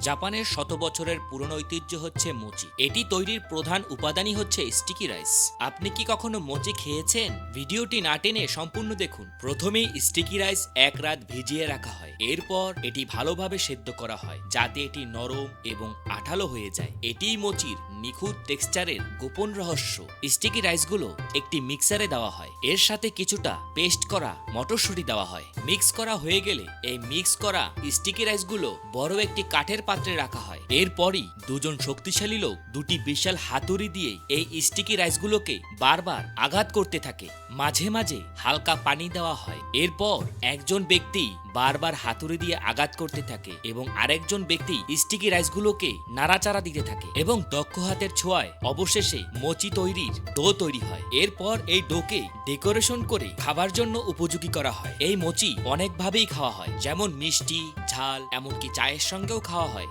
জাপানের শত বছরের পুরনো ঐতিহ্য হচ্ছে মোচি। এটি তৈরির প্রধান উপাদানই হচ্ছে স্টিকি রাইস। আপনি কি কখনো মোচি খেয়েছেন? ভিডিওটি না টেনে সম্পূর্ণ দেখুন। প্রথমেই স্টিকি রাইস এক রাত ভিজিয়ে রাখা হয়। এরপর এটি ভালোভাবে সেদ্ধ করা হয়, যাতে এটি নরম এবং আঠালো হয়ে যায়। এটিই মোচির, নিখুঁত টেক্সচারের গোপন রহস্য। স্টিকি রাইসগুলো একটি মিক্সারে দেওয়া হয়। এর সাথে কিছুটা পেস্ট করা মটরশুঁটি দেওয়া হয়। মিক্স করা হয়ে গেলে এই মিক্স করা স্টিকি রাইসগুলো বড় একটি কাঠের পাত্রে রাখা হয়। এরপরই দুজন শক্তিশালী লোক দুটি বিশাল হাতুড়ি দিয়ে এই স্টিকি রাইসগুলোকে বারবার আঘাত করতে থাকে। মাঝে মাঝে হালকা পানি দেওয়া হয়। এরপর একজন ব্যক্তি বারবার হাতুড়ি দিয়ে আঘাত করতে থাকে এবং আরেকজন ব্যক্তি স্টিকি রাইসগুলোকে নাড়াচাড়া দিতে থাকে এবং দক্ষ হাতের ছোঁয়ায় অবশেষে মোচি তৈরির ডো তৈরি হয়। এরপর এই ডোকে ডেকোরেশন করে খাবার জন্য উপযোগী করা হয়। এই মোচি অনেকভাবেই খাওয়া হয়। যেমন মিষ্টি, ঝাল, এমনকি চায়ের সঙ্গেও খাওয়া হয়।